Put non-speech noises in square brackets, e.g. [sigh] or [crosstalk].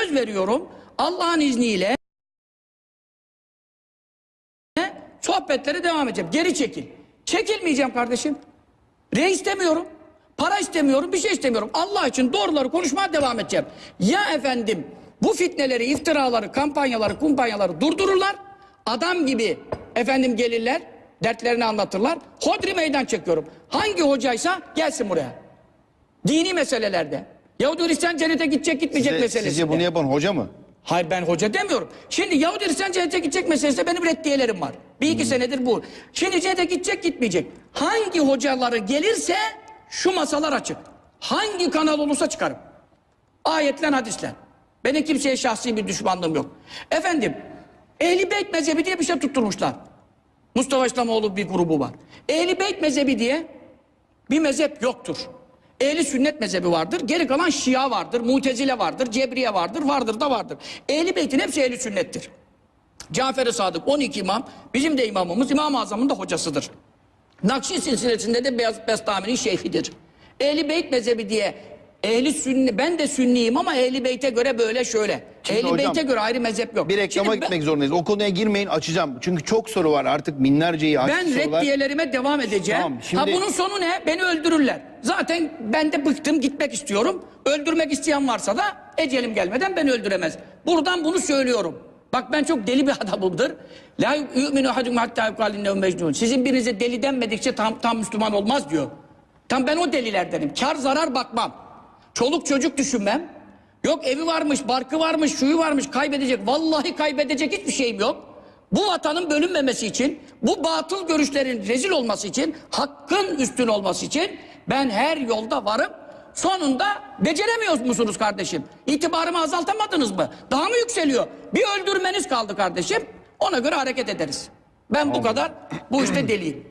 söz veriyorum Allah'ın izniyle sohbetlere devam edeceğim. Geri çekil. Çekilmeyeceğim kardeşim. Re istemiyorum. Para istemiyorum. Bir şey istemiyorum. Allah için doğruları konuşmaya devam edeceğim. Ya efendim bu fitneleri, iftiraları, kampanyaları, kumpanyaları durdururlar. Adam gibi efendim gelirler. Dertlerini anlatırlar. Hodri meydan çekiyorum. Hangi hocaysa gelsin buraya. Dini meselelerde. Yahudi Hristiyan cennete gidecek gitmeyecek Size, meselesinde. sizce bunu yapan hoca mı? Hayır ben hoca demiyorum. Şimdi Yahudi Hristiyan cennete gidecek meselesinde benim reddiyelerim var. Bir iki senedir bu. Şimdi cennete gidecek gitmeyecek. Hangi hocaları gelirse şu masalar açık. Hangi kanal olursa çıkarım. Ayetle hadisle. Benim kimseye şahsi bir düşmanlığım yok. Efendim Ehli Beyt mezhebi diye bir şey tutturmuşlar. Mustafa İslamoğlu bir grubu var. Ehli Beyt mezhebi diye bir mezhep yoktur. Ehli sünnet mezhebi vardır. Geri kalan Şia vardır, Mutezile vardır, Cebriye vardır, vardır da vardır. Ehli beytin hepsi ehli sünnettir. Cafer-i Sadık 12 imam, bizim de imamımız, İmam-ı Azam'ın da hocasıdır. Nakşi silsilesinde de Beyaz Bestami'nin şeyhidir. Ehli beyt mezhebi diye ehli sünni, ben de sünniyim ama ehli beyte göre böyle şöyle. Şimdi ehli hocam, beyte göre ayrı mezhep yok. Bir reklama Şimdi ben- gitmek zorundayız. O konuya girmeyin açacağım. Çünkü çok soru var artık binlerceyi açtı Ben sorular. reddiyelerime devam edeceğim. Tamam, şimdi- Ha bunun sonu ne? Beni öldürürler. Zaten ben de bıktım gitmek istiyorum. Öldürmek isteyen varsa da ecelim gelmeden beni öldüremez. Buradan bunu söylüyorum. Bak ben çok deli bir [laughs] adamımdır. La yu'minu ahadukum hatta yuqal innehu mecnun. Sizin birinize deli denmedikçe tam, tam Müslüman olmaz diyor. Tam ben o delilerdenim. Kar zarar bakmam. Çoluk çocuk düşünmem. Yok evi varmış, barkı varmış, şuyu varmış, kaybedecek. Vallahi kaybedecek hiçbir şeyim yok. Bu vatanın bölünmemesi için, bu batıl görüşlerin rezil olması için, hakkın üstün olması için ben her yolda varım. Sonunda beceremiyor musunuz kardeşim? İtibarımı azaltamadınız mı? Daha mı yükseliyor? Bir öldürmeniz kaldı kardeşim. Ona göre hareket ederiz. Ben bu kadar bu işte deliyim.